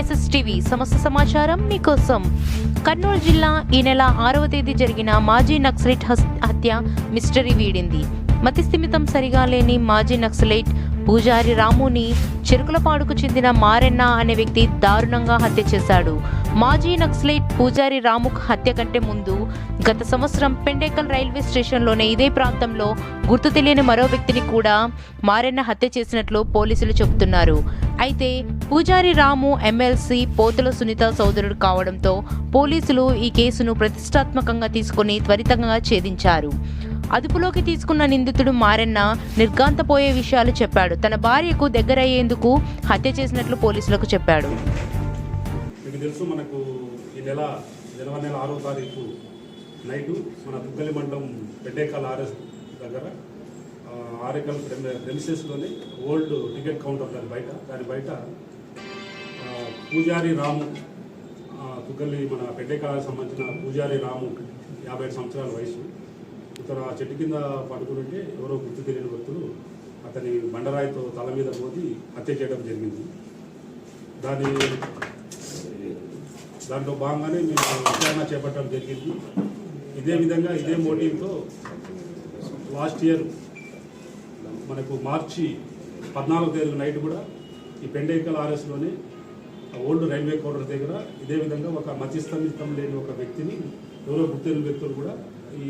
SSTV సమస్త సమాచారం మీకోసం. కర్నూలు జిల్లా ఈ నెల ఆరవ తేదీ జరిగిన మాజీ నక్సలైట్ హత్య మిస్టరీ వీడింది. మతిస్థిమితం సరిగా లేని మాజీ నక్సలైట్ పూజారి రాముని చెరుకులపాడుకు చెందిన మారెన్న అనే వ్యక్తి దారుణంగా హత్య చేశాడు. మాజీ నక్సలైట్ పూజారి రాముఖ్ హత్య కంటే ముందు గత సంవత్సరం పెండేకల్ రైల్వే స్టేషన్లోనే ఇదే ప్రాంతంలో గుర్తు తెలియని మరో వ్యక్తిని కూడా మారెన్న హత్య చేసినట్లు పోలీసులు చెబుతున్నారు. అయితే పూజారి రాము ఎమ్మెల్సీ పోతుల సునీత సోదరుడు కావడంతో పోలీసులు ఈ కేసును ప్రతిష్టాత్మకంగా తీసుకొని త్వరితంగా ఛేదించారు. అదుపులోకి తీసుకున్న నిందితుడు మారెన్న నిర్గాంతపోయే విషయాలు చెప్పాడు. తన భార్యకు దగ్గరయ్యేందుకు హత్య చేసినట్లు పోలీసులకు చెప్పాడు. తెలుసు మనకు ఈ నెల జనవరి నెల ఆరో తారీఖు నైటు మన దుగ్గలి మండలం పెడ్డేకాల ఆర్ఎస్ దగ్గర ఆరేకల్ ప్రెమిసెస్లోని ఓల్డ్ టికెట్ కౌంటర్ దాని బయట దాని బయట పూజారి రాము ఆ, దుగ్గలి మన పెడ్డేకాలకు సంబంధించిన పూజారి రాము యాభై ఐదు సంవత్సరాల వయసు. ఇతను ఆ చెట్టు కింద పడుకుంటే ఎవరో గుర్తు తెలియని వ్యక్తులు అతని బండరాయితో తల మీద పోతి హత్య చేయడం జరిగింది. దాని దాంట్లో భాగంగానే మేము విచారణ చేపట్టడం జరిగింది. ఇదే విధంగా ఇదే మోటివ్తో లాస్ట్ ఇయర్ మనకు మార్చి పద్నాలుగు తేదీ నైట్ కూడా ఈ పెండేకల్ ఆర్ఎస్లోనే ఓల్డ్ రైల్వే కౌంటర్ దగ్గర ఇదే విధంగా ఒక మధ్యస్థమితం లేని ఒక వ్యక్తిని ఎవరో గుర్తిన వ్యక్తులు కూడా ఈ